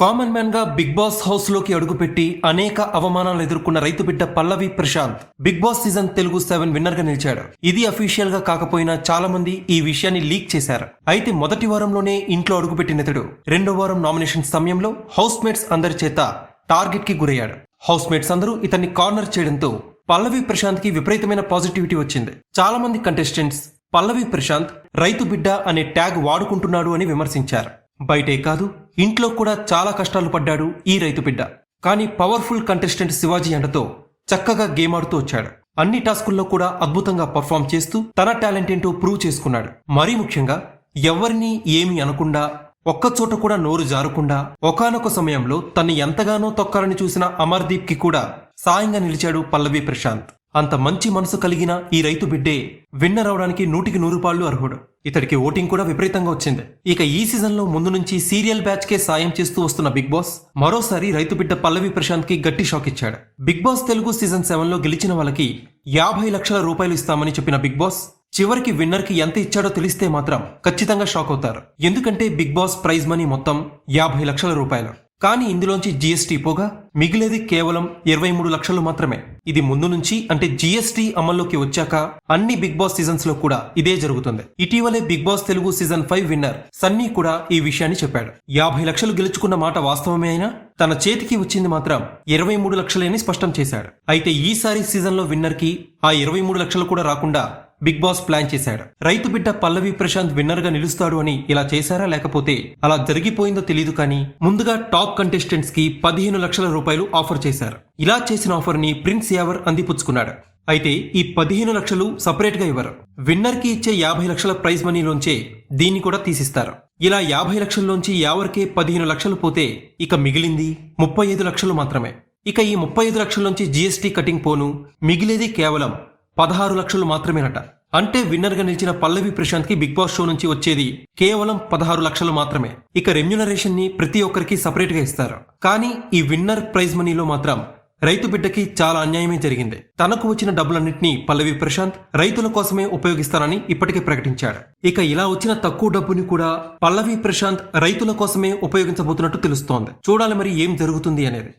Common మ్యాన్గా big boss హౌస్లోకి అడుగుపెట్టి అనేక అవమానాలు ఎదుర్కొన్న రైతు బిడ్డ Pallavi Prashanth. Bigg Boss season Telugu seven విన్నర్గా నిలిచాడు. ఇది అఫీషియల్గా కాకపోయినా చాలా మంది ఈ విషయాన్ని లీక్ చేశారు. అయితే మొదటి వారంలోనే ఇంట్లో అడుగుపెట్టిన ఇతడు. రెండో వారం నామినేషన్ సమయంలో హౌస్ మేట్స్ అందరి చేత టార్గెట్కి గురయ్యాడు. హౌస్ మేట్స్ అందరూ ఇతన్ని కార్నర్ చేయడంతో పల్లవి ప్రశాంత్కి విపరీతమైన పాజిటివిటీ వచ్చింది. చాలా మంది కంటెస్టెంట్స్ పల్లవి ప్రశాంత్ రైతు బిడ్డ అనే ట్యాగ్ వాడుకుంటున్నాడు అని విమర్శించారు. బయటే కాదు ఇంట్లో కూడా చాలా కష్టాలు పడ్డాడు ఈ రైతు బిడ్డ. కానీ పవర్ఫుల్ కంటెస్టెంట్ శివాజీ అండతో చక్కగా గేమ్ ఆడుతూ వచ్చాడు. అన్ని టాస్కుల్లో కూడా అద్భుతంగా పర్ఫామ్ చేస్తూ తన టాలెంట్ ఏంటో ప్రూవ్ చేసుకున్నాడు. మరీ ముఖ్యంగా ఎవరిని ఏమి అనకుండా ఒక్కచోట కూడా నోరు జారకుండా ఒకానొక సమయంలో తన్ని ఎంతగానో తొక్కాలని చూసిన అమర్దీప్కి కూడా సాయంగా నిలిచాడు పల్లవి ప్రశాంత్. అంత మంచి మనసు కలిగిన ఈ రైతు బిడ్డే విన్నర్ అవడానికి నూటికి నూరు పాళ్ళు అర్హుడు. ఇతడికి ఓటింగ్ కూడా విపరీతంగా వచ్చింది. ఇక ఈ సీజన్లో ముందు నుంచి సీరియల్ బ్యాచ్ కే సాయం చేస్తూ వస్తున్న బిగ్ బాస్ మరోసారి రైతు బిడ్డ పల్లవి ప్రశాంత్కి గట్టి షాక్ ఇచ్చాడు. బిగ్ బాస్ తెలుగు సీజన్ సెవెన్లో గెలిచిన వాళ్ళకి యాభై లక్షల రూపాయలు ఇస్తామని చెప్పిన బిగ్ బాస్ చివరికి విన్నర్కి ఎంత ఇచ్చాడో తెలిస్తే మాత్రం ఖచ్చితంగా షాక్ అవుతారు. ఎందుకంటే బిగ్ బాస్ ప్రైజ్ మనీ మొత్తం యాభై లక్షల రూపాయలు. కానీ ఇందులోంచి జీఎస్టీ పోగా మిగిలేది కేవలం ఇరవై మూడు లక్షలు మాత్రమే. ఇది ముందు నుంచి అంటే జీఎస్టీ అమల్లోకి వచ్చాక అన్ని బిగ్ బాస్ సీజన్స్లో కూడా ఇదే జరుగుతుంది. ఇటీవలే Bigg Boss Telugu season five winner Sunny కూడా ఈ విషయాన్ని చెప్పాడు. యాభై లక్షలు గెలుచుకున్న మాట వాస్తవమే అయినా తన చేతికి వచ్చింది మాత్రం ఇరవై మూడు లక్షలేని స్పష్టం చేశాడు. అయితే ఈసారి సీజన్లో విన్నర్కి ఆ ఇరవై మూడు లక్షలు కూడా రాకుండా బిగ్ బాస్ ప్లాన్ చేశాడు. రైతు బిడ్డ పల్లవి ప్రశాంత్ విన్నర్గా నిలుస్తాడు అని ఇలా చేశారా లేకపోతే అలా జరిగిపోయిందో తెలియదు కానీ ముందుగా టాప్ కంటెస్టెంట్స్కి పదిహేను లక్షల రూపాయలు ఆఫర్ చేశారు. ఇలా చేసిన ఆఫర్ని ప్రిన్స్ యావర్ అందిపుచ్చుకున్నాడు. అయితే ఈ పదిహేను లక్షలు సపరేట్గా ఇవ్వరు. విన్నర్కి ఇచ్చే యాభై లక్షల ప్రైజ్ మనీలోంచే దీన్ని కూడా తీసిస్తారు. ఇలా యాభై లక్షల్లోంచి యావర్కే పదిహేను లక్షలు పోతే ఇక మిగిలింది ముప్పై ఐదు లక్షలు మాత్రమే. ఇక ఈ ముప్పై ఐదు లక్షల్లోంచి జీఎస్టీ కటింగ్ పోను మిగిలేది కేవలం పదహారు లక్షలు మాత్రమేనట. అంటే విన్నర్గా నిలిచిన పల్లవి ప్రశాంత్కి బిగ్ బాస్ షో నుంచి వచ్చేది కేవలం పదహారు లక్షలు మాత్రమే. ఇక రెమ్యునరేషన్ని ప్రతి ఒక్కరికి సపరేట్గా ఇస్తారు. కానీ ఈ విన్నర్ ప్రైజ్ మనీలో మాత్రం రైతు బిడ్డకి చాలా అన్యాయమే జరిగింది. తనకు వచ్చిన డబ్బులన్నింటినీ పల్లవి ప్రశాంత్ రైతుల కోసమే ఉపయోగిస్తానని ఇప్పటికే ప్రకటించాడు. ఇక ఇలా వచ్చిన తక్కువ డబ్బుని కూడా పల్లవి ప్రశాంత్ రైతుల కోసమే ఉపయోగించబోతున్నట్టు తెలుస్తోంది. చూడాలి మరి ఏం జరుగుతుంది అనేది.